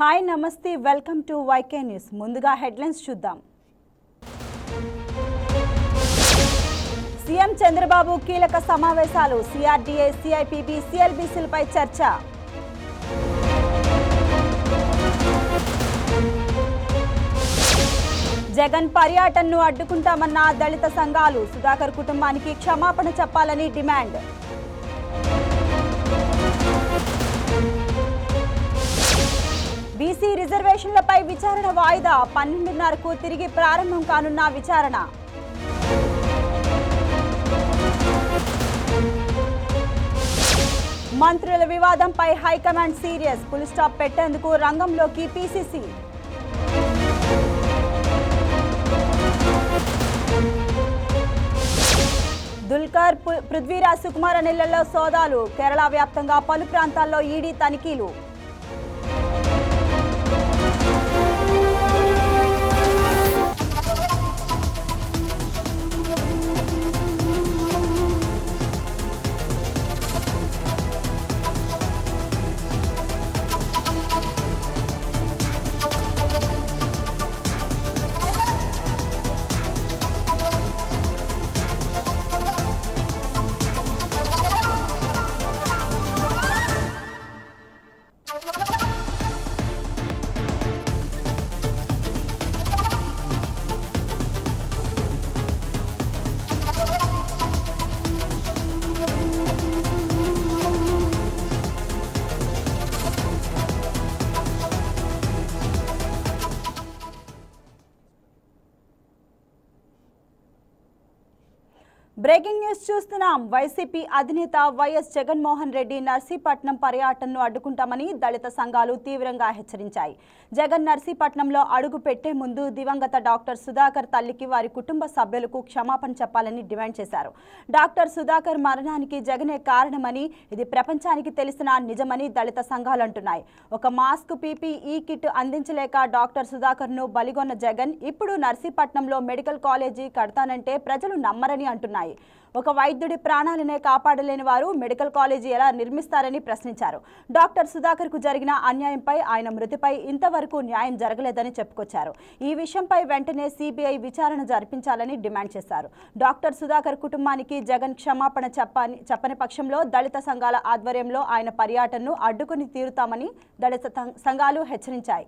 Hi నమస్తే welcome to YK news. ముందుగా headlines చూద్దాం. సీఎం చంద్రబాబు కీలక సమావేశాలు సిఆర్డీఏ సిఐపిబి సిఎల్బిసిలపై చర్చ. జగన్ పర్యటనను అడ్డుకుంటామన్న దళిత సంఘాలు సుధాకర్ కుటుంబానికి క్షమాపణ చెప్పాలని డిమాండ్. బీసీ రిజర్వేషన్లపై విచారణ వాయిదా పన్నెండున్నరకు తిరిగి ప్రారంభం కానున్న విచారణ. మంత్రుల వివాదంపై హైకమాండ్ సీరియస్ ఫుల్ స్టాప్ పెట్టేందుకు రంగంలోకి పీసీసీ. దుల్కర్ పు- పృథ్వీరాజ్ సుకుమార నెలల్లో సోదాలు. కేరళ వ్యాప్తంగా పలు ప్రాంతాల్లో ఈడీ తనిఖీలు. బ్రేకింగ్ న్యూస్ చూస్తున్నాం. వైసీపీ అధినేత వైఎస్ జగన్మోహన్ రెడ్డి నర్సీపట్నం పర్యటనను అడ్డుకుంటామని దళిత సంఘాలు తీవ్రంగా హెచ్చరించాయి. జగన్ నర్సీపట్నంలో అడుగు పెట్టే ముందు దివంగత డాక్టర్ సుధాకర్ తల్లికి వారి కుటుంబ సభ్యులకు క్షమాపణ చెప్పాలని డిమాండ్ చేశారు. డాక్టర్ సుధాకర్ మరణానికి జగనే కారణమని ఇది ప్రపంచానికి తెలిసిన నిజమని దళిత సంఘాలు అంటున్నాయి. ఒక మాస్క్ పీపీఈ కిట్ అందించలేక డాక్టర్ సుధాకర్ను బలిగొన్న జగన్ ఇప్పుడు నర్సీపట్నంలో మెడికల్ కాలేజీ కడతానంటే ప్రజలు నమ్మరని అంటున్నాయి ఒక వైద్యుడి ప్రాణాలనే కాపాడలేని వారు మెడికల్ కాలేజీ ఎలా నిర్మిస్తారని ప్రశ్నించారు. డాక్టర్ సుధాకర్కు జరిగిన అన్యాయంపై ఆయన మృతిపై ఇంతవరకు న్యాయం జరగలేదని చెప్పుకొచ్చారు. ఈ విషయంపై వెంటనే సిబిఐ విచారణ జరిపించాలని డిమాండ్ చేశారు. డాక్టర్ సుధాకర్ కుటుంబానికి జగన్ క్షమాపణ చెప్పని చెప్పని పక్షంలో దళిత సంఘాల ఆధ్వర్యంలో ఆయన పర్యటనను అడ్డుకుని తీరుతామని దళిత సంఘాలు హెచ్చరించాయి.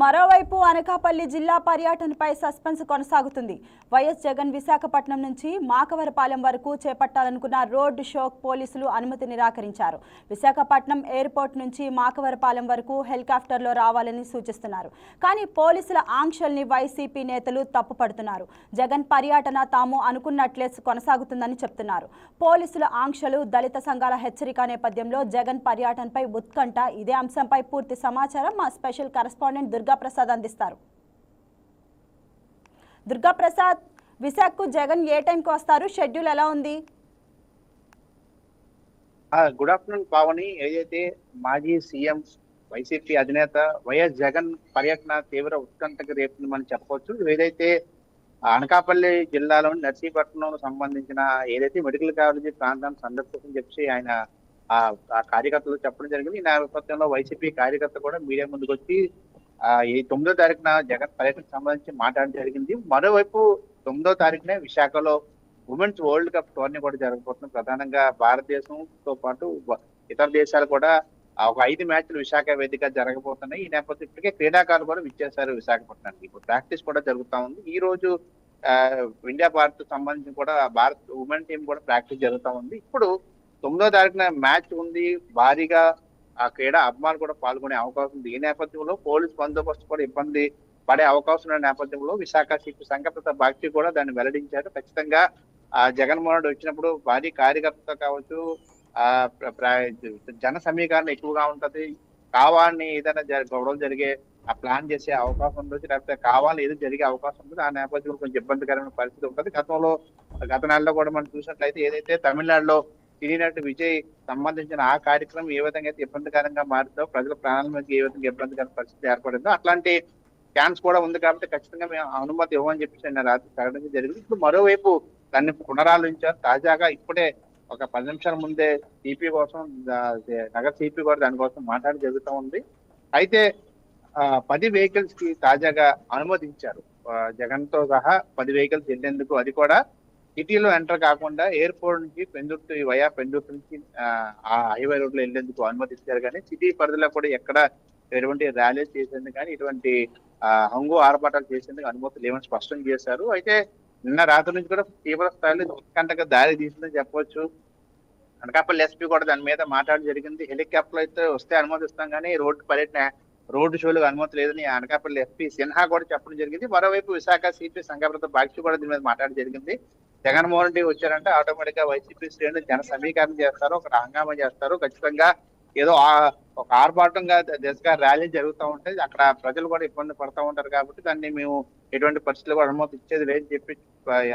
మరోవైపు అనకాపల్లి జిల్లా పర్యటనపై సస్పెన్స్ కొనసాగుతుంది. వైఎస్ జగన్ విశాఖపట్నం నుంచి మాకవరపాలెం వరకు చేపట్టాలనుకున్న రోడ్డు షో పోలీసులు అనుమతి నిరాకరించారు. విశాఖపట్నం ఎయిర్పోర్ట్ నుంచి మాకవరపాలెం వరకు హెలికాప్టర్లో రావాలని సూచిస్తున్నారు. కానీ పోలీసుల ఆంక్షల్ని వైసీపీ నేతలు తప్పుపడుతున్నారు. జగన్ పర్యటన తాము అనుకున్నట్లే కొనసాగుతుందని చెప్తున్నారు. పోలీసుల ఆంక్షలు దళిత సంఘాల హెచ్చరిక నేపథ్యంలో జగన్ పర్యటనపై ఉత్కంఠ. ఇదే అంశంపై పూర్తి సమాచారం మా స్పెషల్ కరెస్పాండెంట్ దుర్గాప్రసాద్ అందిస్తారు. దుర్గాప్రసాద్ విశాఖకు జగన్ ఏ టైంకి వస్తారు? షెడ్యూల్ ఎలా ఉంది? ఆ, గుడ్ ఆఫ్టర్నూన్ పావని. ఏదైతే మాజీ సీఎం వైసీపీ అధినేత వైఎస్ జగన్ పర్యటన తీవ్ర ఉత్కంఠకు రేపుందని చెప్పవచ్చు. ఏదైతే అనకాపల్లి జిల్లాలోని నర్సీపట్నం సంబంధించిన ఏదైతే మెడికల్ కాలేజీ ప్రాంతాన్ని సందర్శించని చెప్పి ఆయన ఆ కార్యకర్తలు చెప్పడం జరిగింది. ఈ నేపథ్యంలో వైసీపీ కార్యకర్త కూడా మీడియా ముందుకు వచ్చి ఈ తొమ్మిదో తారీఖున జగన్ పర్యటనకు సంబంధించి మాట్లాడడం జరిగింది. మరోవైపు తొమ్మిదో తారీఖునే విశాఖలో ఉమెన్స్ వరల్డ్ కప్ టోర్నీ కూడా జరగబోతుంది. ప్రధానంగా భారతదేశంతో పాటు ఇతర దేశాలు కూడా ఒక ఐదు మ్యాచ్లు విశాఖ వేదిక జరగబోతున్నాయి. ఈ నేపథ్యం ఇప్పటికే క్రీడాకారులు కూడా విచ్చేశారు విశాఖపట్నానికి. ఇప్పుడు ప్రాక్టీస్ కూడా జరుగుతా ఉంది. ఈ రోజు ఆ, ఇండియా భారత్ సంబంధించి కూడా భారత్ ఉమెన్ టీం కూడా ప్రాక్టీస్ జరుగుతూ ఉంది. ఇప్పుడు తొమ్మిదో తారీఖున మ్యాచ్ ఉంది. భారీగా ఆ క్రీడా అభిమానులు కూడా పాల్గొనే అవకాశం ఉంది. ఈ నేపథ్యంలో పోలీస్ బందోబస్తు కూడా ఇబ్బంది పడే అవకాశం ఉన్న నేపథ్యంలో విశాఖ సిపి సంఘప్రత బాక్షి కూడా దాన్ని వెల్లడించారు. ఖచ్చితంగా ఆ జగన్మోహన్ రెడ్డి వచ్చినప్పుడు భారీ కార్యకర్త కావచ్చు ఆ జన సమీకరణ ఎక్కువగా ఉంటది. కావాలని ఏదైనా గొడవలు జరిగే ఆ ప్లాన్ చేసే అవకాశం ఉండొచ్చు. లేకపోతే కావాలని ఏదో జరిగే అవకాశం ఉంటుంది ఆ నేపథ్యంలో కొంచెం ఇబ్బందికరమైన పరిస్థితి ఉంటుంది. గతంలో గత నెలలో కూడా మనం చూసినట్లయితే ఏదైతే తమిళనాడులో తిరిగినట్టు విజయ్ సంబంధించిన ఆ కార్యక్రమం ఏ విధంగా అయితే ఇబ్బందికరంగా మారుతో ప్రజల ప్రాణాల మీద ఏ విధంగా ఇబ్బందికర పరిస్థితి ఏర్పడిందో అట్లాంటి ఛాన్స్ కూడా ఉంది కాబట్టి ఖచ్చితంగా మేము అనుమతి ఇవ్వమని చెప్పేసి ఆయన రాత్రి ప్రకటన జరిగింది. ఇప్పుడు మరోవైపు దాన్ని పునరాలోచించారు తాజాగా ఇప్పుడే ఒక పది నిమిషాల ముందే సిపి కోసం నగర సిపి కూడా దానికోసం మాట్లాడి జరుగుతూ ఉంది. అయితే పది వెహికల్స్కి తాజాగా అనుమతించారు. జగన్తో సహా పది వెహికల్స్ వెళ్ళేందుకు అది కూడా సిటీలో ఎంటర్ కాకుండా ఎయిర్పోర్ట్ నుంచి పెందుర్తి వయా పెందుర్తి నుంచి ఆ, హైవే రోడ్లో వెళ్ళేందుకు అనుమతించారు. కానీ సిటీ పరిధిలో కూడా ఎక్కడ ఎటువంటి ర్యాలీ చేసేందుకు కానీ ఇటువంటి హంగు ఆర్భాటాలు చేసేందుకు అనుమతి లేవని స్పష్టం చేశారు. అయితే నిన్న రాత్రి నుంచి కూడా తీవ్ర స్థాయిలో ఉత్కంఠగా దారి తీసిందని చెప్పవచ్చు అనకాపల్లి ఎస్పీ కూడా దాని మీద మాట్లాడడం జరిగింది. హెలికాప్టర్ అయితే వస్తే అనుమతిస్తాం కానీ రోడ్డు పర్యటన రోడ్డు షోలకు అనుమతి లేదని అనకాపల్లి ఎస్పీ సిన్హా కూడా చెప్పడం జరిగింది. మరోవైపు విశాఖ సిపి సంఘప్రత బాక్షి కూడా దీని మీద మాట్లాడడం జరిగింది. జగన్మోహన్ రెడ్డి వచ్చారంటే ఆటోమేటిక్గా వైసీపీ శ్రేణులు జన సమీకరణ చేస్తారు ఒక హంగామా చేస్తారు. ఖచ్చితంగా ఏదో ఒక ఆర్భాటంగా దిశగా ర్యాలీ జరుగుతూ ఉంటాయి అక్కడ ప్రజలు కూడా ఇబ్బంది పడుతూ ఉంటారు కాబట్టి దాన్ని మేము ఎటువంటి పరిస్థితులు కూడా అనుమతి ఇచ్చేది లేదని చెప్పి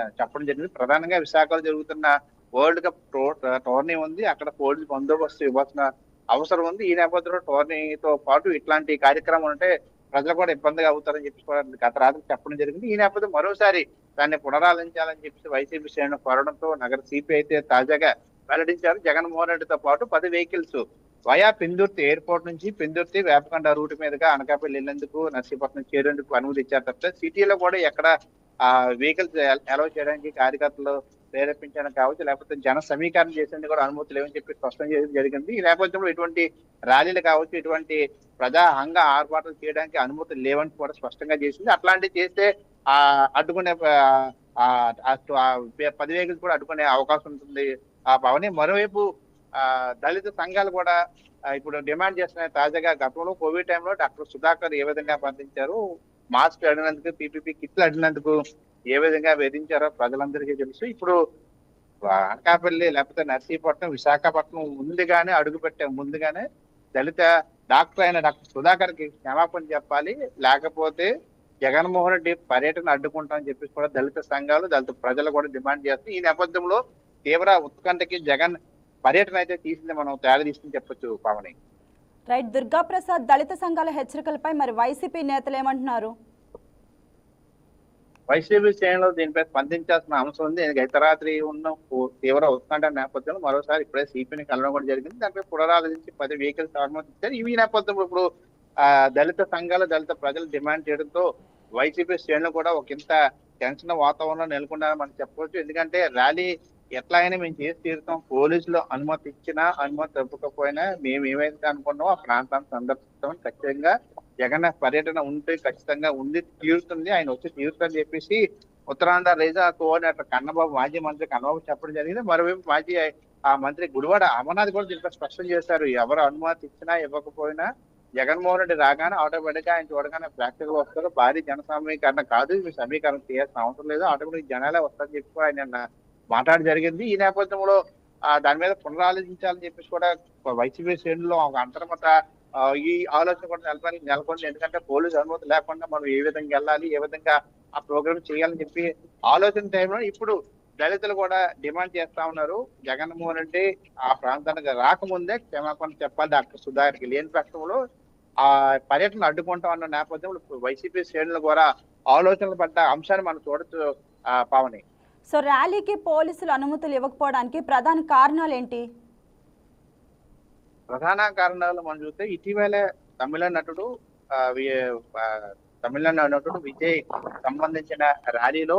చెప్పడం జరిగింది. ప్రధానంగా విశాఖలో జరుగుతున్న వరల్డ్ కప్ టో- టోర్నీ ఉంది. అక్కడ పోలీస్ బందోబస్తు ఇవ్వాల్సిన అవసరం ఉంది. ఈ నేపథ్యంలో టోర్నీతో పాటు ఇట్లాంటి కార్యక్రమాలు ఉంటే ప్రజలు కూడా ఇబ్బందిగా అవుతారని చెప్పి గత రాత్రి చెప్పడం జరిగింది. ఈ నేపథ్యం మరోసారి దాన్ని పునరాలించాలని చెప్పి వైసీపీ శ్రేణులు కోరడంతో నగర సిపి అయితే తాజాగా వెల్లడించారు. జగన్మోహన్ రెడ్డితో పాటు పది వెహికల్స్ వయా పెందుర్తి ఎయిర్పోర్ట్ నుంచి పెందుర్తి వేపకొండ రూట్ మీదుగా అనకాపల్లి వెళ్ళేందుకు నర్సీపట్నం చేరేందుకు అనుమతి ఇచ్చారు తప్పితే సిటీలో కూడా ఎక్కడ ఆ వెహికల్స్ అలౌ చేయడానికి కార్యకర్తలు ప్రేరేపించడానికి కావచ్చు లేకపోతే జన సమీకరణ చేసేందుకు కూడా అనుమతి లేవని చెప్పి స్పష్టం చేయడం జరిగింది. ఈ నేపథ్యంలో ఇటువంటి ర్యాలీలు కావచ్చు ఇటువంటి ప్రజా హంగ ఆర్భాటాలు చేయడానికి అనుమతులు లేవని కూడా స్పష్టంగా చేసింది. అట్లాంటివి చేస్తే అడ్డుకునే ఆ, అడ్డుకునే పది వెహికల్స్ కూడా అడ్డుకునే అవకాశం ఉంటుంది. ఆ భవని మరోవైపు ఆ దళిత సంఘాలు కూడా ఇప్పుడు డిమాండ్ చేస్తున్నాయి తాజాగా గతంలో కోవిడ్ టైంలో డాక్టర్ సుధాకర్ ఏ విధంగా పంపించారు మాస్క్ అడిగినందుకు పీపీపీ కిట్లు అడిగినందుకు ఏ విధంగా వేధించారో ప్రజలందరికీ తెలుసు. ఇప్పుడు అనకాపల్లి లేకపోతే నర్సీపట్నం విశాఖపట్నం ముందుగానే అడుగు పెట్టే ముందుగానే దళిత డాక్టర్ అయిన డాక్టర్ సుధాకర్కి క్షమాపణ చెప్పాలి. లేకపోతే జగన్మోహన్ రెడ్డి పర్యటన అడ్డుకుంటామని చెప్పేసి కూడా దళిత సంఘాలు దళిత ప్రజలు కూడా డిమాండ్ చేస్తారు ఈ నేపథ్యంలో తీవ్ర ఉత్కంఠకి జగన్ పర్యటన అయితే తీసింది మనం తీసింది చెప్పొచ్చు పావని. రైట్ దుర్గాప్రసాద్ దళిత సంఘాల హెచ్చరికలపై మరి వైసీపీ నేతలు ఏమంటున్నారు? వైసీపీ శ్రేణిలో దీనిపై స్పందించాల్సిన అంశం ఉంది. గత రాత్రి ఉన్న తీవ్ర ఉత్కంఠ నేపథ్యంలో మరోసారి ఇప్పుడే సిపిని కలవడం కూడా జరిగింది. దానిపై పునరాలోచించి పది వెహికల్స్ అనుమతించారు ఈ నేపథ్యంలో ఇప్పుడు దళిత సంఘాలు దళిత ప్రజలు డిమాండ్ చేయడంతో వైసీపీ శ్రేణులు కూడా ఒక ఇంత టెన్షన్ వాతావరణం నెలకొన్నారని మనం చెప్పవచ్చు ఎందుకంటే ర్యాలీ ఎట్లా అయినా మేము చేసి తీరుతాం. పోలీసులు అనుమతి ఇచ్చినా అనుమతి ఇవ్వకపోయినా మేము ఏమైతే అనుకున్నామో ఆ ప్రాంతాన్ని సందర్శిస్తామని ఖచ్చితంగా జగన్ పర్యటన ఉంటే ఖచ్చితంగా ఉంది తీరుతుంది. ఆయన వచ్చి తీరుతుందని చెప్పేసి ఉత్తరాంధ్ర రేజా కోఆర్డినేటర్ కన్నబాబు మాజీ మంత్రి కన్నబాబు చెప్పడం జరిగింది. మరోవైపు మాజీ ఆ మంత్రి గుడివాడ అమర్నాథ్ కూడా దీంట్లో స్పష్టం చేశారు. ఎవరు అనుమతి ఇచ్చినా ఇవ్వకపోయినా జగన్మోహన్ రెడ్డి రాగానే ఆటోమేటిక్గా ఆయన చూడగానే ప్రేక్షకులు వస్తారు. భారీ జన సమీకరణ కాదు ఇవి సమీకరణ చేయాల్సిన అవసరం లేదు. ఆటోమేటిక్ జనాలే వస్తారని చెప్పి కూడా ఆయన మాట్లాడి జరిగింది. ఈ నేపథ్యంలో దాని మీద పునరాలోచించాలని చెప్పేసి కూడా వైసీపీ శ్రేణుల్లో ఒక అంతర్మత ఈ ఆలోచన కూడా నెలకొని నెలకొంది. ఎందుకంటే పోలీసు అనుమతి లేకుండా మనం ఏ విధంగా వెళ్ళాలి ఏ విధంగా ఆ ప్రోగ్రామ్ చేయాలని చెప్పి ఆలోచన టైంలో ఇప్పుడు దళితులు కూడా డిమాండ్ చేస్తా ఉన్నారు. జగన్మోహన్ రెడ్డి ఆ ప్రాంతానికి రాకముందే క్షమాపణ చెప్పాలి డాక్టర్ సుధాకర్కి లేని పక్షంలో ఆ పర్యటన అడ్డుకుంటాం అన్న నేపథ్యంలో వైసీపీ శ్రేణులు కూడా ఆలోచనలు పడ్డ అంశాన్ని మనం చూడొచ్చు పావని. సో ర్యాలీకి పోలీసులు అనుమతులు ఇవ్వకపోవడానికి ప్రధాన కారణాలు ఏంటి? ప్రధాన కారణాలు మనం చూస్తే ఇటీవలే తమిళ నటుడు ఆ, వి- ఆ, తమిళ నటుడు విజయ్ సంబంధించిన ర్యాలీలో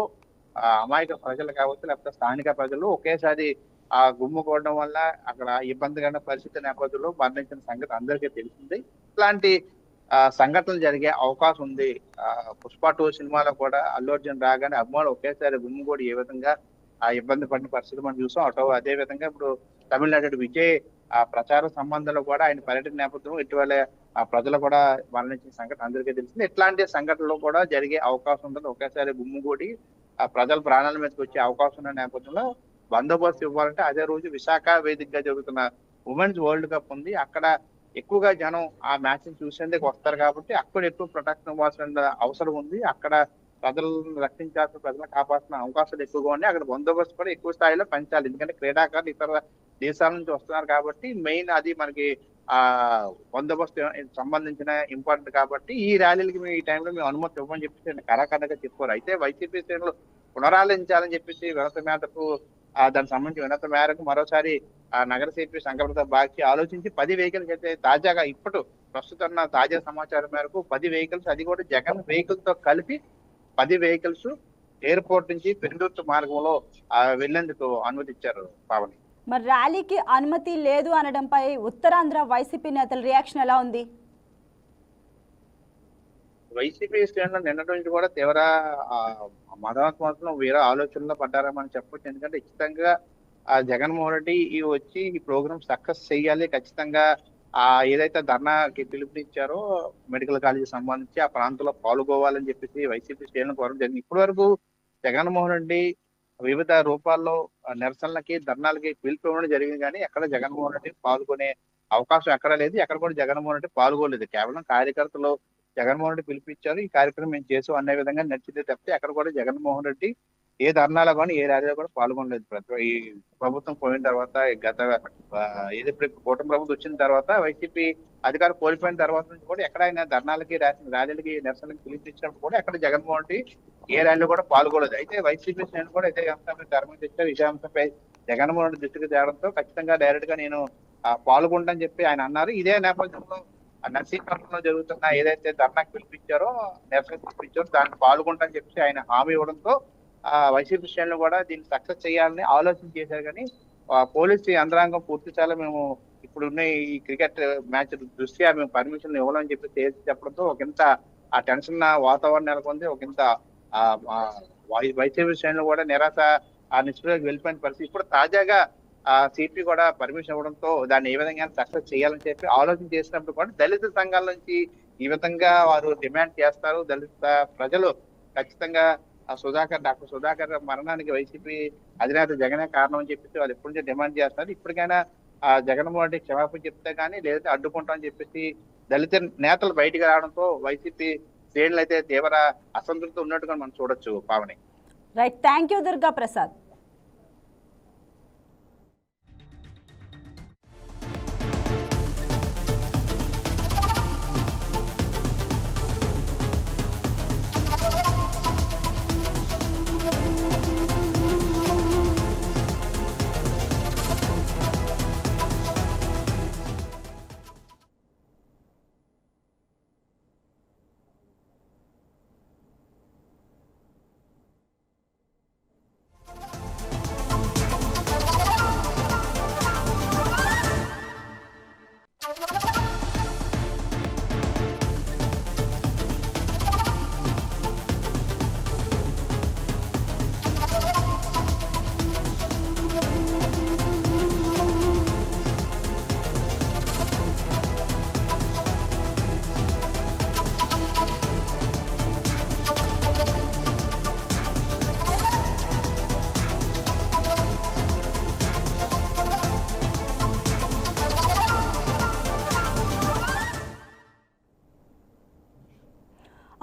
అమాయక ప్రజలు కావచ్చు లేకపోతే స్థానిక ప్రజలు ఒకేసారి ఆ గుమ్ముకోవడం వల్ల అక్కడ ఇబ్బందికర పరిస్థితి నేపథ్యంలో మరణించిన సంగతి అందరికీ తెలిసింది. ఇట్లాంటి సంఘటనలు జరిగే అవకాశం ఉంది. ఆ, పుష్ప టూ సినిమాలో కూడా అల్లు అర్జున్ రాగానే అభిమానులు ఒకేసారి గుమ్మిగూడి ఏ విధంగా ఆ ఇబ్బంది పడిన పరిస్థితి మనం చూసాం. అటో అదే విధంగా ఇప్పుడు తమిళనాడు విజయ్ ఆ ప్రచార సంబంధంలో కూడా ఆయన పర్యటన నేపథ్యం ఇటీవల ఆ ప్రజలు కూడా మరణించిన సంఘటన అందరికీ తెలిసింది. ఇట్లాంటి సంఘటనలు కూడా జరిగే అవకాశం ఉంటుంది ఒకేసారి గుమ్మిగూడి ఆ ప్రజల ప్రాణాల మీదకి వచ్చే అవకాశం ఉన్న నేపథ్యంలో బందోబస్తు ఇవ్వాలంటే అదే రోజు విశాఖ వేదికగా జరుగుతున్న ఉమెన్స్ వరల్డ్ కప్ ఉంది. అక్కడ ఎక్కువగా జనం ఆ మ్యాచ్ని చూసేందుకు వస్తారు కాబట్టి అక్కడ ఎక్కువ ప్రొటెక్షన్ ఇవ్వాల్సిన అవసరం ఉంది. అక్కడ ప్రజలను రక్షించాల్సిన ప్రజలను కాపాడాల్సిన అవకాశాలు ఎక్కువగా ఉన్నాయి. అక్కడ బందోబస్తు కూడా ఎక్కువ స్థాయిలో పెంచాలి. ఎందుకంటే క్రీడాకారులు ఇతర దేశాల నుంచి వస్తున్నారు కాబట్టి మెయిన్ అది మనకి ఆ బందోబస్తు సంబంధించిన ఇంపార్టెంట్ కాబట్టి ఈ ర్యాలీలకి మేము ఈ టైంలో మేము అనుమతి ఇవ్వమని చెప్పేసి కరాఖండగా చెప్పారు అయితే వైసీపీ శ్రేణులు పునరాలించాలని చెప్పేసి వినత మేతకు దానికి సంబంధించి ఉన్నత మేరకు మరోసారి ఆ నగర సిపి శంకరప్రత బాగ్చి ఆలోచించి పది వెహికల్స్ అయితే తాజాగా ఇప్పుడు ప్రస్తుతం ఉన్న తాజా సమాచారం మేరకు పది వెహికల్స్ అది కూడా జగన్ వెహికల్తో కలిపి పది వెహికల్స్ ఎయిర్పోర్ట్ నుంచి పెందుర్తి మార్గంలో వెళ్ళేందుకు అనుమతిచ్చారు పావని. మరి ర్యాలీకి అనుమతి లేదు అనడంపై ఉత్తరాంధ్ర వైసీపీ నేతల రియాక్షన్ ఎలా ఉంది? వైసీపీ శ్రేణులు నిన్నటి నుంచి కూడా తీవ్ర ఆ, వేరే ఆలోచనలో పడ్డారని చెప్పొచ్చు. ఎందుకంటే ఖచ్చితంగా ఆ జగన్మోహన్ రెడ్డి ఈ వచ్చి ఈ ప్రోగ్రామ్ సక్సెస్ చేయాలి ఖచ్చితంగా ఆ ఏదైతే ధర్నాకి పిలుపునిచ్చారో మెడికల్ కాలేజీ సంబంధించి ఆ ప్రాంతంలో పాల్గొవాలని చెప్పేసి వైసీపీ శ్రేణులు కోరడం జరిగింది. ఇప్పటి వరకు జగన్మోహన్ రెడ్డి వివిధ రూపాల్లో నిరసనలకి ధర్నాలకి పిలుపుకోవడం జరిగింది కానీ ఎక్కడ జగన్మోహన్ రెడ్డి పాల్గొనే అవకాశం ఎక్కడ లేదు. ఎక్కడ కూడా జగన్మోహన్ రెడ్డి పాల్గొలేదు కేవలం కార్యకర్తలు జగన్మోహన్ రెడ్డి పిలిపించారు. ఈ కార్యక్రమం మేము చేసాం అనే విధంగా నచ్చింది తప్పితే అక్కడ కూడా జగన్మోహన్ రెడ్డి ఏ ధర్నాలో కానీ ఏ ర్యాలీలో కూడా పాల్గొనలేదు. ప్రతి ఈ ప్రభుత్వం పోయిన తర్వాత గత ఆ, ఏది కూటమి ప్రభుత్వం వచ్చిన తర్వాత వైసీపీ అధికారం కోల్పోయిన తర్వాత నుంచి కూడా ఎక్కడ ఆయన ధర్నాలకి ర్యాలీలకి నిరసనలకి పిలిపించినప్పుడు కూడా ఎక్కడ జగన్మోహన్ రెడ్డి ఏ ర్యాలీలో కూడా పాల్గొనలేదు. అయితే వైసీపీ శ్రేణులు కూడా ఇదే అంశంపై ధర్మం తెచ్చారు. ఇదే అంశంపై జగన్మోహన్ రెడ్డి దృష్టికి తేవడంతో ఖచ్చితంగా డైరెక్ట్గా నేను పాల్గొంటని పాల్గొంటానని చెప్పి ఆయన అన్నారు. ఇదే నేపథ్యంలో నర్సీపట్నంలో జరుగుతున్న ఏదైతే ధర్నాకు పిలిపించారో నిరసన పిలిపించారో దానికి పాల్గొంటానని చెప్పి ఆయన హామీ ఇవ్వడంతో ఆ వైసీపీ శ్రేణులు కూడా దీన్ని సక్సెస్ చేయాలని ఆలోచన చేశారు. కానీ ఆ పోలీసు యంత్రాంగం పూర్తి చాలా మేము ఇప్పుడున్న ఈ క్రికెట్ మ్యాచ్ దృష్ట్యా మేము పర్మిషన్ ఇవ్వాలని చెప్పి తేల్చి చెప్పడంతో ఒకంత ఆ టెన్షన్ వాతావరణం నెలకొంది. ఒకంత ఆ వైసీపీ శ్రేణులు కూడా నిరాశ ఆ నిష్పత్తికి వెళ్ళిపోయిన పరిస్థితి. ఇప్పుడు తాజాగా ఆ సిపి కూడా పర్మిషన్ ఇవ్వడంతో దాన్ని ఏ విధంగా సక్సెస్ చేయాలని చెప్పి ఆలోచన చేసినప్పుడు కూడా దళిత సంఘాల నుంచి ఈ విధంగా వారు డిమాండ్ చేస్తారు. దళిత ప్రజలు ఖచ్చితంగా ఆ సుధాకర్ డాక్టర్ సుధాకర్ మరణానికి వైసీపీ అధినేత జగనే కారణం అని చెప్పేసి వాళ్ళు ఎప్పటి నుంచో డిమాండ్ చేస్తున్నారు ఇప్పటికైనా ఆ జగన్మోహన్ రెడ్డి క్షమాపణ చెప్తే కానీ లేదంటే అడ్డుకుంటామని చెప్పేసి దళిత నేతలు బయటికి రావడంతో వైసీపీ శ్రేణులు అయితే తీవ్ర అసంతృప్తి ఉన్నట్టుగా మనం చూడొచ్చు Pavani. Right thank you Durga Prasad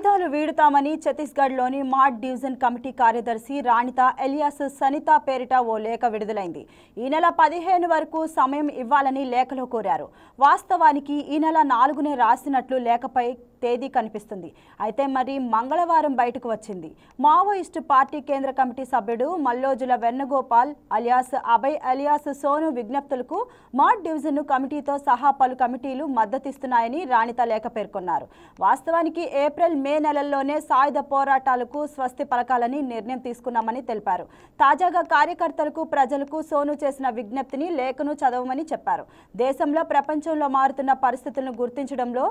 ఆయుధాలు వీడుతామని ఛత్తీస్గఢ్లోని మాడ్ డివిజన్ కమిటీ కార్యదర్శి రాణిత ఎలియాస్ సనిత పేరిట ఓ లేఖ విడుదలైంది. ఈ నెల పదిహేను వరకు సమయం ఇవ్వాలని లేఖలో కోరారు. వాస్తవానికి ఈ నెల నాలుగునే రాసినట్లు లేఖపై తేదీ కనిపిస్తుంది. అయితే మరి మంగళవారం బయటకు వచ్చింది. మావోయిస్టు పార్టీ కేంద్ర కమిటీ సభ్యుడు మల్లోజుల వెన్నగోపాల్ అలియాస్ అభయ్ అలియాస్ సోను విజ్ఞప్తులకు మాడ్ డివిజన్ కమిటీతో సహా పలు కమిటీలు మద్దతిస్తున్నాయని రాణిత లేఖ పేర్కొన్నారు. వాస్తవానికి ఏప్రిల్ మే నెలల్లోనే సాయుధ పోరాటాలకు స్వస్తి పలకాలని నిర్ణయం తీసుకున్నామని తెలిపారు. తాజాగా కార్యకర్తలకు ప్రజలకు సోను చేసిన విజ్ఞప్తిని లేఖను చదవమని చెప్పారు. దేశంలో ప్రపంచంలో మారుతున్న పరిస్థితులను గుర్తించడంలో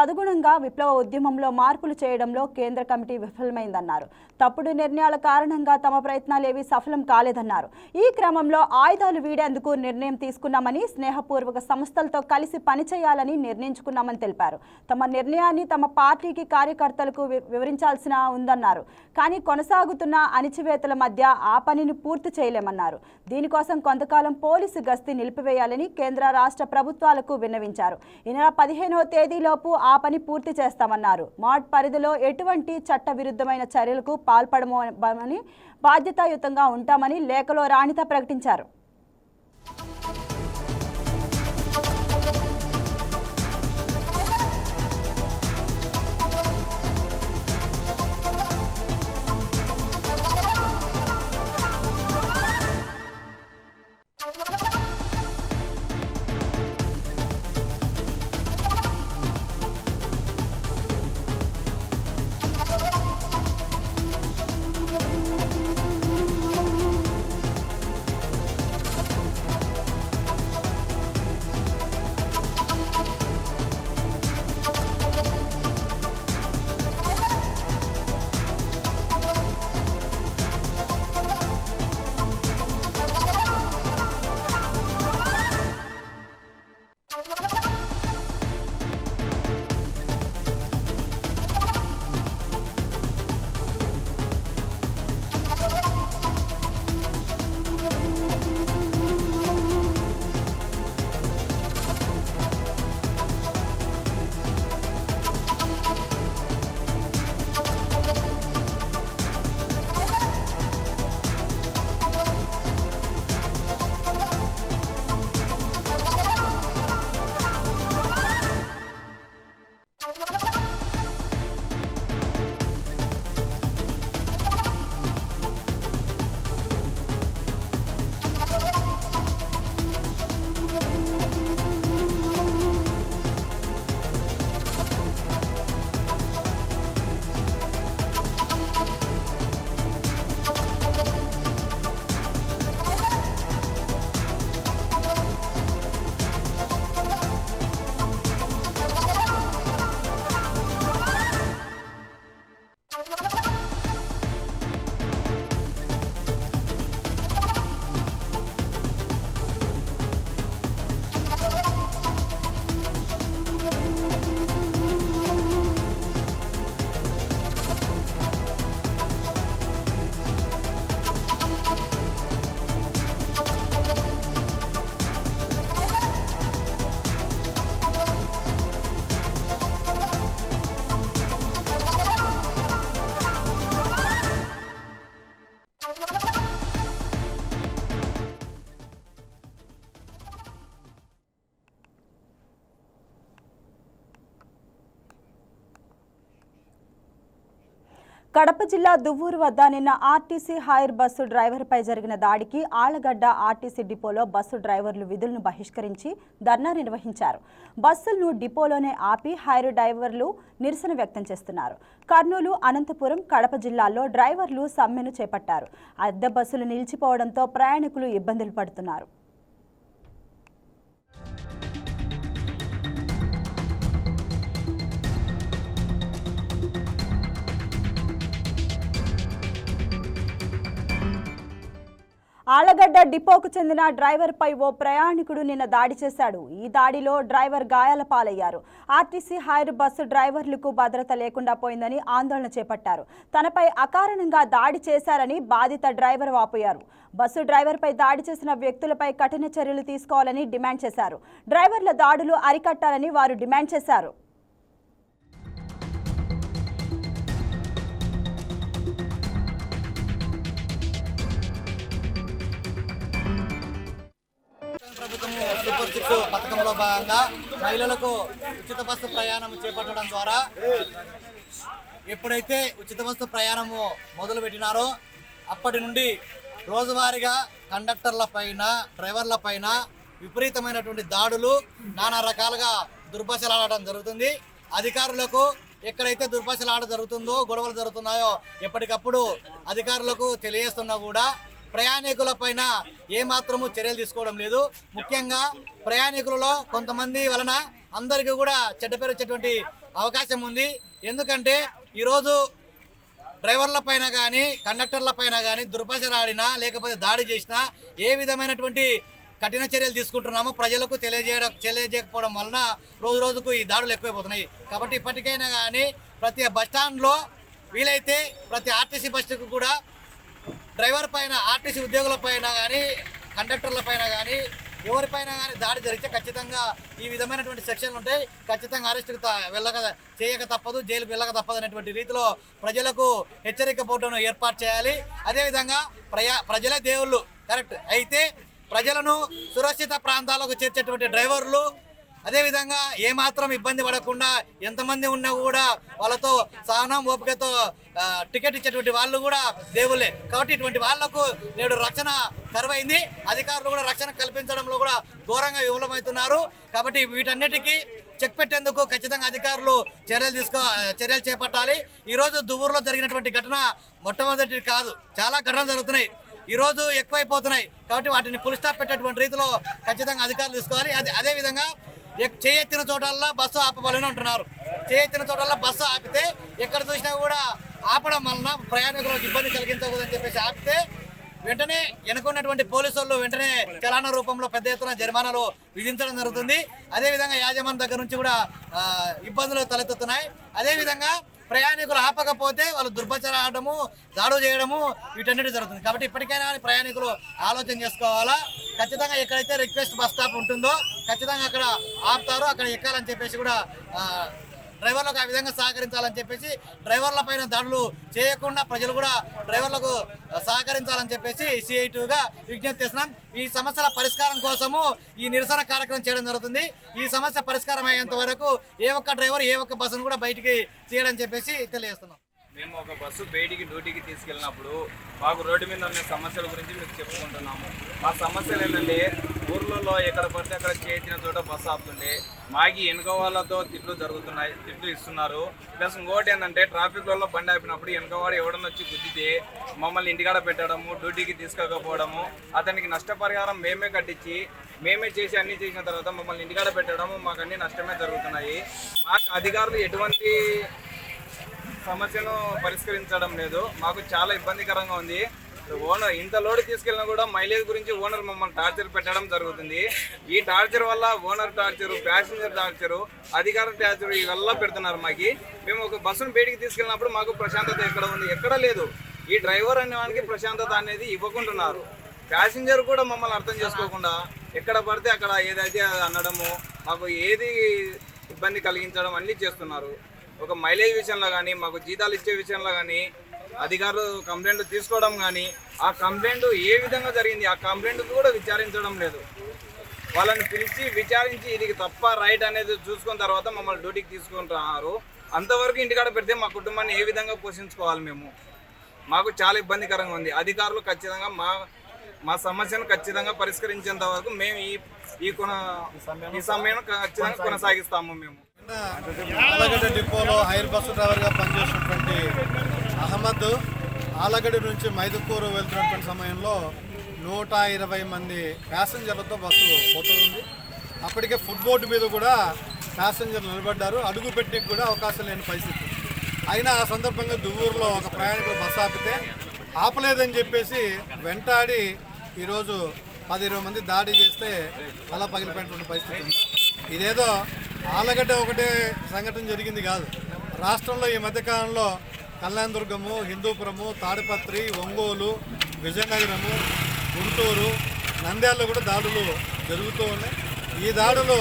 తదుగుణంగా విప్లవ ఉద్యమంలో మార్పులు చేయడంలో కేంద్ర కమిటీ విఫలమైందన్నారు. తప్పుడు నిర్ణయాల కారణంగా తమ ప్రయత్నాలు ఏవి సఫలం కాలేదన్నారు. ఈ క్రమంలో ఆయుధాలు వీడేందుకు నిర్ణయం తీసుకున్నామని స్నేహపూర్వక సంస్థలతో కలిసి పనిచేయాలని నిర్ణయించుకున్నామని తెలిపారు. తమ నిర్ణయాన్ని తమ పార్టీకి కార్యకర్తలకు వి- వివరించాల్సిన ఉందన్నారు. కానీ కొనసాగుతున్న అణిచివేతల మధ్య ఆ పనిని పూర్తి చేయలేమన్నారు. దీనికోసం కొంతకాలం పోలీసు గస్తీ నిలిపివేయాలని కేంద్ర రాష్ట్ర ప్రభుత్వాలకు విన్నవించారు. ఈ నెల పదిహేనవ తేదీలోపు ఆ పని పూర్తి చేస్తామన్నారు. మాట్ పరిధిలో ఎటువంటి చట్ట విరుద్ధమైన చర్యలకు పాల్పడమని బాధ్యతాయుతంగా ఉంటామని లేఖలో రాణిత ప్రకటించారు. కడప జిల్లా దువ్వూరు వద్ద నిన్న ఆర్టీసీ హైర్ బస్సు డ్రైవర్పై జరిగిన దాడికి ఆళ్ళగడ్డ ఆర్టీసీ డిపోలో బస్సు డ్రైవర్లు విధులను బహిష్కరించి ధర్నా నిర్వహించారు. బస్సులను డిపోలోనే ఆపి హైర్ డ్రైవర్లు నిరసన వ్యక్తం చేస్తున్నారు. కర్నూలు అనంతపురం కడప జిల్లాల్లో డ్రైవర్లు సమ్మెను చేపట్టారు. అద్దె బస్సులు నిలిచిపోవడంతో ప్రయాణికులు ఇబ్బందులు పడుతున్నారు. ఆలగడ్డ డిపోకు చెందిన డ్రైవర్పై ఓ ప్రయాణికుడు నిన్న దాడి చేశాడు. ఈ దాడిలో డ్రైవర్ గాయాల పాలయ్యారు. ఆర్టీసీ హైర్ బస్సు డ్రైవర్లకు భద్రత లేకుండా పోయిందని ఆందోళన చేపట్టారు. తనపై అకారణంగా దాడి చేశారని బాధిత డ్రైవర్ వాపోయారు. బస్సు డ్రైవర్పై దాడి చేసిన వ్యక్తులపై కఠిన చర్యలు తీసుకోవాలని డిమాండ్ చేశారు. డ్రైవర్ల దాడులు అరికట్టాలని వారు డిమాండ్ చేశారు. సూపర్ సిక్స్ పథకంలో భాగంగా మహిళలకు ఉచిత బస్సు ప్రయాణం చేపట్టడం ద్వారా ఎప్పుడైతే ఉచిత బస్సు ప్రయాణము మొదలు పెట్టినారో అప్పటి నుండి రోజువారీగా కండక్టర్ల పైన డ్రైవర్ల పైన విపరీతమైనటువంటి దాడులు నానా రకాలుగా దుర్భాషలాడటం జరుగుతుంది. అధికారులకు ఎక్కడైతే దుర్భాషలాడ జరుగుతుందో గొడవలు జరుగుతున్నాయో ఎప్పటికప్పుడు అధికారులకు తెలియజేస్తున్నా కూడా ప్రయాణికుల పైన ఏమాత్రము చర్యలు తీసుకోవడం లేదు. ముఖ్యంగా ప్రయాణికులలో కొంతమంది వలన అందరికీ కూడా చెడ్డ పేరు వచ్చేటువంటి అవకాశం ఉంది. ఎందుకంటే ఈరోజు డ్రైవర్ల పైన కానీ కండక్టర్ల పైన కానీ దుర్భాషలు లేకపోతే దాడి చేసినా ఏ విధమైనటువంటి కఠిన చర్యలు తీసుకుంటున్నామో ప్రజలకు తెలియజేయడం తెలియజేయకపోవడం వలన రోజు రోజుకు ఈ దాడులు ఎక్కువైపోతున్నాయి. కాబట్టి ఇప్పటికైనా కానీ ప్రతి బస్ స్టాండ్లో వీలైతే ప్రతి ఆర్టీసీ బస్సుకు కూడా డ్రైవర్ పైన ఆర్టీసీ ఉద్యోగుల పైన కానీ కండక్టర్ల పైన కానీ ఎవరిపైన కానీ దాడి జరిగితే ఖచ్చితంగా ఈ విధమైనటువంటి సెక్షన్లు ఉంటాయి. ఖచ్చితంగా అరెస్టుకు వెళ్ళక చేయక తప్పదు జైలుకు వెళ్ళక తప్పదు అనేటువంటి రీతిలో ప్రజలకు హెచ్చరిక బోర్డును ఏర్పాటు చేయాలి. అదేవిధంగా ప్రయా ప్రజలే దేవుళ్ళు కరెక్ట్. అయితే ప్రజలను సురక్షిత ప్రాంతాలకు చేర్చేటువంటి డ్రైవర్లు అదేవిధంగా ఏమాత్రం ఇబ్బంది పడకుండా ఎంతమంది ఉన్నా కూడా వాళ్ళతో సహనం ఓపికతో టికెట్ ఇచ్చేటువంటి వాళ్ళు కూడా దేవుళ్ళే. కాబట్టి ఇటువంటి వాళ్ళకు నేడు రక్షణ కరువైంది. అధికారులు కూడా రక్షణ కల్పించడంలో కూడా ఘోరంగా విఫలమవుతున్నారు. కాబట్టి వీటన్నిటికీ చెక్ పెట్టేందుకు ఖచ్చితంగా అధికారులు చర్యలు తీసుకో చర్యలు చేపట్టాలి. ఈరోజు దువ్వూరులో జరిగినటువంటి ఘటన మొట్టమొదటి కాదు. చాలా ఘటనలు జరుగుతున్నాయి. ఈరోజు ఎక్కువైపోతున్నాయి. కాబట్టి వాటిని పులిస్టాప్ పెట్టేటువంటి రీతిలో ఖచ్చితంగా అధికారులు తీసుకోవాలి. అదే అదేవిధంగా చేయెత్తిన చోటల్లా బస్సు ఆపవాలని అంటున్నారు. చేయెత్తిన చోటల్లా బస్సు ఆపితే ఎక్కడ చూసినా కూడా ఆపడం వలన ప్రయాణికులకు ఇబ్బంది కలిగించకూడదని చెప్పేసి ఆపితే వెంటనే వెనుకున్నటువంటి పోలీసు వాళ్ళు వెంటనే చలాన రూపంలో పెద్ద ఎత్తున జరిమానాలు విధించడం జరుగుతుంది. అదేవిధంగా యాజమాన్ దగ్గర నుంచి కూడా ఇబ్బందులు తలెత్తుతున్నాయి. అదేవిధంగా ప్రయాణికులు ఆపకపోతే వాళ్ళు దుర్భచన ఆడము దాడు చేయడము వీటన్నిటి జరుగుతుంది. కాబట్టి ఇప్పటికైనా ప్రయాణికులు ఆలోచన చేసుకోవాలా? ఖచ్చితంగా ఎక్కడైతే రిక్వెస్ట్ బస్ స్టాప్ ఉంటుందో ఖచ్చితంగా అక్కడ ఆపుతారో అక్కడ ఎక్కాలని చెప్పేసి కూడా డ్రైవర్లకు ఆ విధంగా సహకరించాలని చెప్పేసి డ్రైవర్ల పైన దాడులు చేయకుండా ప్రజలు కూడా డ్రైవర్లకు సహకరించాలని చెప్పేసి సిఐటిగా విజ్ఞప్తి చేస్తున్నాం. ఈ సమస్యల పరిష్కారం కోసము ఈ నిరసన కార్యక్రమం చేయడం జరుగుతుంది. ఈ సమస్య పరిష్కారం అయ్యేంత వరకు ఏ ఒక్క డ్రైవర్ ఏ ఒక్క బస్సును కూడా బయటికి చేయడం చెప్పేసి తెలియజేస్తున్నాం. మేము ఒక బస్సు బయటికి డ్యూటీకి తీసుకెళ్ళినప్పుడు మాకు రోడ్డు మీద ఉన్న సమస్యల గురించి మీకు చెప్పుకుంటున్నాము. మా సమస్యలు ఏంటంటే ఊర్లలో ఎక్కడ పడితే అక్కడ చేసిన చోట బస్సు ఆపుతుంటే మాకి వెనుక వాళ్ళతో తిట్లు జరుగుతున్నాయి తిట్లు ఇస్తున్నారు. ప్లస్ ఇంకోటి ఏంటంటే ట్రాఫిక్లలో బండి ఆపినప్పుడు వెనుకవాడు ఎవడన్నా వచ్చి గుద్దితే మమ్మల్ని ఇంటికాడ పెట్టడము డ్యూటీకి తీసుకోకపోవడము అతనికి నష్టపరిహారం మేమే కట్టించి మేమే చేసి అన్ని చేసిన తర్వాత మమ్మల్ని ఇంటికాడ పెట్టడము మాకు అన్ని నష్టమే జరుగుతున్నాయి. మాకు అధికారులు ఎటువంటి సమస్యను పరిష్కరించడం లేదు. మాకు చాలా ఇబ్బందికరంగా ఉంది. ఓనర్ ఇంత లోడ్ తీసుకెళ్ళినా కూడా మైలేజ్ గురించి ఓనర్ మమ్మల్ని టార్చర్ పెట్టడం జరుగుతుంది. ఈ టార్చర్ వల్ల ఓనర్ టార్చర్ ప్యాసింజర్ టార్చర్ అధికార టార్చర్ ఇవల్లా పెడుతున్నారు మాకి. మేము ఒక బస్సును బయటికి తీసుకెళ్ళినప్పుడు మాకు ప్రశాంతత ఎక్కడ ఉంది? ఎక్కడ లేదు. ఈ డ్రైవర్ అనే వానికి ప్రశాంతత అనేది ఇవ్వకుంటున్నారు. ప్యాసింజర్ కూడా మమ్మల్ని అర్థం చేసుకోకుండా ఎక్కడ పడితే అక్కడ ఏదైతే అది అనడము మాకు ఏది ఇబ్బంది కలిగించడం అన్నీ చేస్తున్నారు. ఒక మైలేజ్ విషయంలో కానీ మాకు జీతాలు ఇచ్చే విషయంలో కానీ అధికారులు కంప్లైంట్ తీసుకోవడం కానీ ఆ కంప్లైంట్ ఏ విధంగా జరిగింది ఆ కంప్లైంట్ కూడా విచారించడం లేదు. వాళ్ళని పిలిచి విచారించి ఇది తప్ప రైట్ అనేది చూసుకున్న తర్వాత మమ్మల్ని డ్యూటీకి తీసుకుంటున్నారు. అంతవరకు ఇంటికాడ పెడితే మా కుటుంబాన్ని ఏ విధంగా పోషించుకోవాలి మేము? మాకు చాలా ఇబ్బందికరంగా ఉంది. అధికారులు ఖచ్చితంగా మా మా సమస్యను ఖచ్చితంగా పరిష్కరించేంత వరకు మేము ఈ ఈ కొన ఈ సమయం ఖచ్చితంగా కొనసాగిస్తాము మేము. ఆలగడ్డ డిపోలో హైర్ బస్సు డ్రైవర్గా పనిచేసినటువంటి అహ్మద్ ఆలగడ్డ నుంచి మైదుకూరు వెళ్తున్నటువంటి సమయంలో నూట ఇరవై మంది ప్యాసింజర్లతో బస్సు పోతుంది. అప్పటికే ఫుడ్ బోర్డు మీద కూడా ప్యాసింజర్లు నిలబడ్డారు. అడుగు పెట్టడానికి కూడా అవకాశం లేని పరిస్థితి. అయినా ఆ సందర్భంగా దువ్వూరులో ఒక ప్రయాణికులు బస్సు ఆపితే ఆపలేదని చెప్పేసి వెంటాడి ఈరోజు పది ఇరవై మంది దాడి చేస్తే అలా పగిలిపోయినటువంటి పరిస్థితి ఉంది. ఇదేదో ఆలగడ్డ ఒకటే సంఘటన జరిగింది కాదు. రాష్ట్రంలో ఈ మధ్యకాలంలో కళ్యాణదుర్గము హిందూపురము తాడిపత్రి ఒంగోలు విజయనగరము గుంటూరు నంద్యాలలో కూడా దాడులు జరుగుతూ ఉన్నాయి. ఈ దాడులు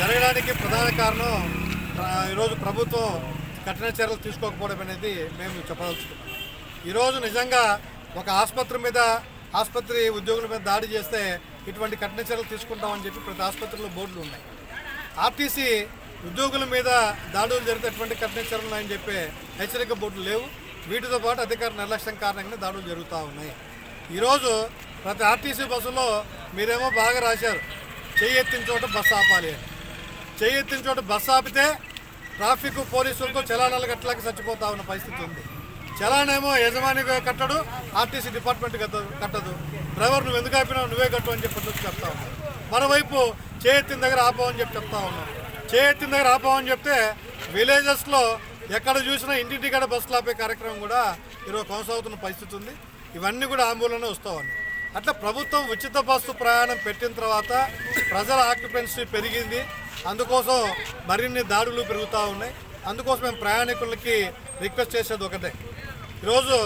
జరగడానికి ప్రధాన కారణం ఈరోజు ప్రభుత్వం కఠిన చర్యలు తీసుకోకపోవడం అనేది మేము చెప్పదలుచుకున్నాం. ఈరోజు నిజంగా ఒక ఆసుపత్రి మీద ఆసుపత్రి ఉద్యోగుల మీద దాడి చేస్తే ఇటువంటి కఠిన చర్యలు తీసుకుంటామని చెప్పి ప్రతి ఆసుపత్రిలో బోర్డులు ఉన్నాయి. ఆర్టీసీ ఉద్యోగుల మీద దాడులు జరిగేటటువంటి కఠిన చర్యలు చెప్పే హెచ్చరిక బోర్డులు లేవు. వీటితో పాటు అధికార నిర్లక్ష్యం కారణంగా దాడులు జరుగుతూ ఉన్నాయి. ఈరోజు ప్రతి ఆర్టీసీ బస్సులో మీరేమో బాగా రాశారు. చేయెత్తిన చోట బస్సు ఆపాలి చేయెత్తిన చోట బస్సు ఆపితే ట్రాఫిక్ పోలీసులతో చలానాలు కట్టలేక చచ్చిపోతా ఉన్న పరిస్థితి ఉంది. చలానేమో యజమాని కట్టడు ఆర్టీసీ డిపార్ట్మెంట్ కట్టదు. కట్టదు డ్రైవర్ నువ్వు ఎందుకు ఆపినావు? నువ్వే కట్టు అని చెప్పి చెప్తా ఉన్నావు మరోవైపు చేయెత్తిన దగ్గర ఆపామని చెప్పి చెప్తా ఉన్నాం. చేయెత్తిన దగ్గర ఆపామని చెప్తే విలేజెస్లో ఎక్కడ చూసినా ఇంటింటికాడ బస్సులు ఆపే కార్యక్రమం కూడా ఈరోజు కొనసాగుతున్న పరిస్థితి ఉంది. ఇవన్నీ కూడా ఆందోళన వస్తూ ఉన్నాయి. అట్లా ప్రభుత్వం ఉచిత బస్సు ప్రయాణం పెట్టిన తర్వాత ప్రజల ఆక్యుపెన్సీ పెరిగింది. అందుకోసం మరిన్ని దాడులు పెరుగుతూ ఉన్నాయి. అందుకోసం మేము ప్రయాణికులకి రిక్వెస్ట్ చేసేది ఒకటే. ఈరోజు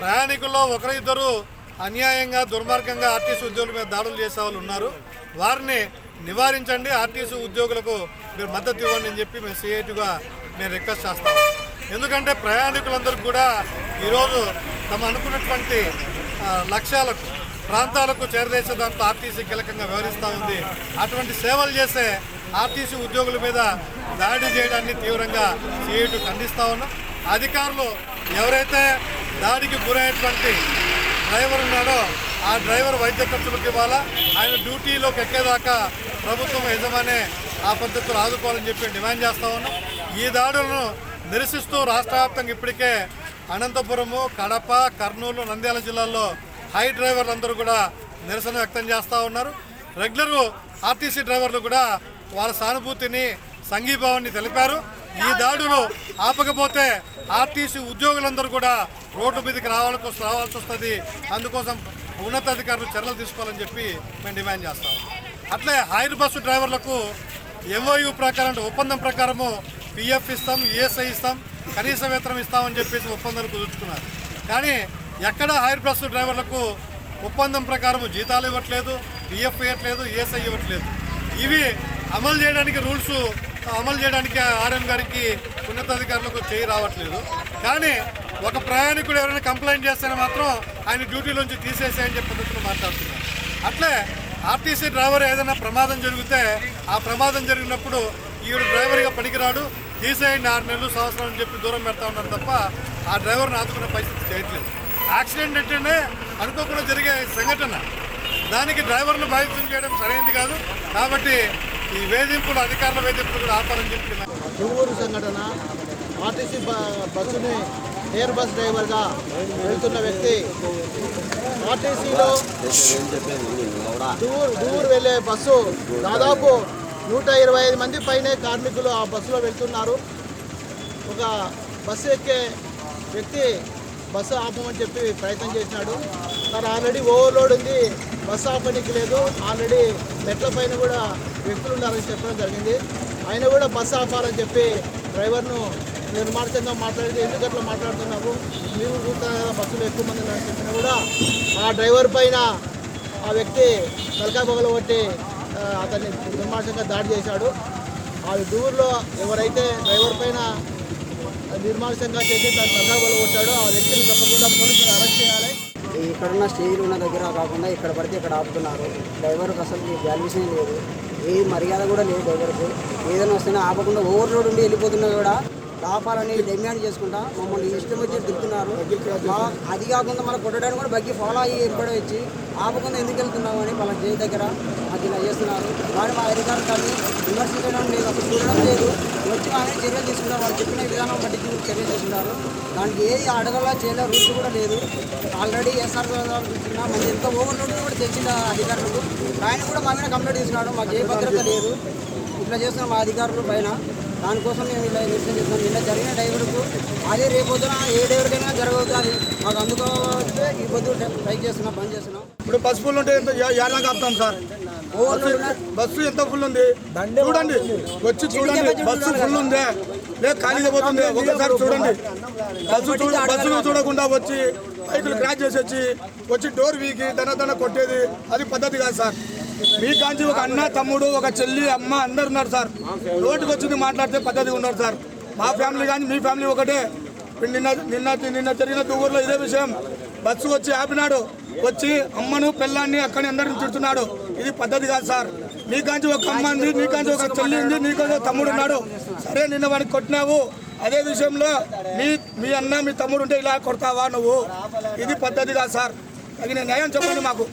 ప్రయాణికుల్లో ఒకరిద్దరు అన్యాయంగా దుర్మార్గంగా ఆర్టీసీ ఉద్యోగుల మీద దాడులు చేసే వాళ్ళు ఉన్నారు. వారిని నివారించండి. ఆర్టీసీ ఉద్యోగులకు మీరు మద్దతు ఇవ్వండి అని చెప్పి మేము సిఐటిగా మేము రిక్వెస్ట్ చేస్తాం. ఎందుకంటే ప్రయాణికులందరికీ కూడా ఈరోజు తమ అనుకున్నటువంటి లక్ష్యాలకు ప్రాంతాలకు చేరదేసే దాంట్లో ఆర్టీసీ కీలకంగా వ్యవహరిస్తూ ఉంది. అటువంటి సేవలు చేసే ఆర్టీసీ ఉద్యోగుల మీద దాడి చేయడాన్ని తీవ్రంగా సిఐటి ఖండిస్తూ ఉన్నాం. అధికారులు ఎవరైతే దాడికి గురైనటువంటి డ్రైవర్ ఉన్నాడో ఆ డ్రైవర్ వైద్య ఖర్చులకు ఇవ్వాలా? ఆయన డ్యూటీలోకి ఎక్కేదాకా ప్రభుత్వం యజమానే ఆ పద్ధతులు ఆదుకోవాలని చెప్పి డిమాండ్ చేస్తా ఉన్నాం. ఈ దాడులను నిరసిస్తూ రాష్ట్ర వ్యాప్తంగా ఇప్పటికే అనంతపురము కడప కర్నూలు నంద్యాల జిల్లాల్లో హై డ్రైవర్లందరూ కూడా నిరసన వ్యక్తం చేస్తూ ఉన్నారు. రెగ్యులర్ ఆర్టీసీ డ్రైవర్లు కూడా వాళ్ళ సానుభూతిని సంఘీభావాన్ని తెలిపారు. ఈ దాడులు ఆపకపోతే ఆర్టీసీ ఉద్యోగులందరూ కూడా రోడ్డు మీదకి రావాలకు రావాల్సి వస్తుంది. అందుకోసం ఉన్నతాధికారులు చర్యలు తీసుకోవాలని చెప్పి మేము డిమాండ్ చేస్తాం. అట్లే హైర్ బస్సు డ్రైవర్లకు ఎంఓయూ ప్రకారం ఒప్పందం ప్రకారము పిఎఫ్ ఇస్తాం ఈఎస్ఐ ఇస్తాం కనీస వేతనం ఇస్తామని చెప్పేసి ఒప్పందాలు కుదుర్చుకున్నారు. కానీ ఎక్కడ హైర్ బస్సు డ్రైవర్లకు ఒప్పందం ప్రకారం జీతాలు ఇవ్వట్లేదు పిఎఫ్ ఇవ్వట్లేదు ఈఎస్ఐ ఇవ్వట్లేదు. ఇవి అమలు చేయడానికి రూల్స్ అమలు చేయడానికి ఆర్ఎం గారికి ఉన్నతాధికారులకు చేయి రావట్లేదు. కానీ ఒక ప్రయాణికుడు ఎవరైనా కంప్లైంట్ చేస్తేనే మాత్రం ఆయన డ్యూటీలోంచి తీసేసేయని చెప్పి పద్ధతిలో మాట్లాడుతున్నారు. అట్లే ఆర్టీసీ డ్రైవర్ ఏదైనా ప్రమాదం జరిగితే ఆ ప్రమాదం జరిగినప్పుడు ఈవిడ డ్రైవర్గా పనికిరాడు తీసేయండి ఆరు నెలలు సంవత్సరం అని చెప్పి దూరం పెడతా ఉన్నారు తప్ప ఆ డ్రైవర్ని ఆదుకునే పరిస్థితి చేయట్లేదు. యాక్సిడెంట్ అంటేనే అనుకోకుండా జరిగే సంఘటన. దానికి డ్రైవర్ను బాధితులు చేయడం సరైనది కాదు. కాబట్టి ఈ వేధింపులు అధికారుల వేధింపులు కూడా ఆపాలని చెప్పి దువ్వూరు సంఘటన ఆర్టీసీ బస్సుని ఎయిర్ బస్ డ్రైవర్గా వెళ్తున్న వ్యక్తి ఆర్టీసీలో దూరు దూరు వెళ్ళే బస్సు దాదాపు నూట ఇరవై ఐదు మంది పైనే కార్మికులు ఆ బస్సులో వెళ్తున్నారు. ఒక బస్సు ఎక్కే వ్యక్తి బస్సు ఆపమని చెప్పి ప్రయత్నం చేసినాడు. తను ఆల్రెడీ ఓవర్లోడ్ ఉంది. బస్సు ఆపడానికి లేదు. ఆల్రెడీ మెట్ల పైన కూడా వ్యక్తులు ఉన్నారని చెప్పడం జరిగింది. ఆయన కూడా బస్సు ఆపాలని చెప్పి డ్రైవర్ను నిర్మాణంగా మాట్లాడితే ఎందుకు అట్లా మాట్లాడుతున్నావు మీరు చూస్తున్నా కదా బస్సులు ఎక్కువ మంది ఉన్నారని చెప్పినా కూడా ఆ డ్రైవర్ పైన ఆ వ్యక్తి తలకా బొగలు కొట్టి అతన్ని నిర్మాణంగా దాడి చేశాడు. ఆ దూరులో ఎవరైతే డ్రైవర్ పైన నిర్మానుషంగా చేసి తన సందర్భాలు కొట్టాడో ఆ వ్యక్తిని తప్పకుండా పోలీసులు అరెస్ట్ చేయాలి. ఇక్కడున్న స్టేజ్లు ఉన్న దగ్గర కాకుండా ఇక్కడ పడితే ఇక్కడ ఆపుతున్నారు. డ్రైవర్కి అసలు వాల్యూసే లేదు. ఏ మర్యాద కూడా లేదు డ్రైవర్కు. ఏదైనా వస్తేనే ఆపకుండా ఓవర్లోడ్ ఉండి వెళ్ళిపోతున్నా కూడా ఆపాలని డిమాండ్ చేసుకుంటా మమ్మల్ని ఇష్టం వచ్చి తిరుగుతున్నారు అది కాకుండా మనం కొట్టడానికి కూడా బగ్గి ఫాలో అయ్యి ఏర్పడి వచ్చి ఆపకుండా ఎందుకు వెళ్తున్నామని వాళ్ళ జై దగ్గర మాకు ఇలా చేస్తున్నారు. కానీ మా అధికారులు కానీ విమర్శించడం లేదు అసలు చూడడం లేదు. వచ్చి ఆయన చర్యలు తీసుకున్నారు వాళ్ళు చెప్పిన విధానం బట్టి చర్యలు తీసుకున్నారు దానికి ఏది అడగలా చేయలే రూల్స్ కూడా లేదు. ఆల్రెడీ ఎస్ఆర్ ఇచ్చిన మంది ఎంత ఓవర్లోడ్ కూడా తెచ్చిన అధికారులకు. ఆయన కూడా మా మీద కంప్లైంట్ తీసుకున్నాడు. మాకు ఏ భద్రత లేదు. ఇట్లా చేస్తున్నాం మా అధికారులు పైన. దానికోసం మేము ఇలా నిరసన చేస్తున్నాం నిన్న జరిగిన డ్రైవర్కు అదే రేపు పొద్దున ఏ డ్రైవర్కైనా జరగవచ్చు. అని మాకు అందుకోవచ్చే ఈ పొద్దు ట్రై చేస్తున్నాం బంద్ చేస్తున్నాం. ఇప్పుడు పసుపులు ఉంటే ఎంత యాడ్లా కాపుతాం సార్? బస్సు బస్సు ఎంత ఫుల్ ఉంది? చూడండి. వచ్చి చూడండి. బస్సు ఫుల్ ఉంది? లేదు ఖాళీగా పోతుంది? ఒకసారి చూడండి. బస్సు చూడ బస్సును చూడకుండా వచ్చి బైకులు క్రాష్ చేసి వచ్చి వచ్చి డోర్ వీకి దన దన కొట్టేది. అది పద్ధతి కాదు సార్. మీ కాంచి ఒక అన్న తమ్ముడు ఒక చెల్లి అమ్మ అందరు ఉన్నారు సార్. రోడ్డుకి వచ్చింది మాట్లాడితే పద్ధతిగా ఉన్నారు సార్. మా ఫ్యామిలీ కానీ మీ ఫ్యామిలీ ఒకటే. నిన్న నిన్న నిన్న జరిగిన దువ్వూరులో ఇదే విషయం. బస్సు వచ్చి ఆపినాడు. వచ్చి అమ్మను పిల్లాన్ని అక్కడ అందరిని తిడుతున్నాడు. ఇది పద్ధతి కాదు సార్. నీకాంచి ఒక అమ్మ ఉంది నీకాంచి ఒక చెల్లి ఉంది నీకు ఒక తమ్ముడు ఉన్నాడు. సరే నిన్న వాడిని కొట్టినావు. అదే విషయంలో మీ మీ అన్న మీ తమ్ముడు ఉంటే ఇలా కొడతావా నువ్వు? ఇది పద్ధతి కాదు సార్. తగిన న్యాయం చెప్పండి మాకు.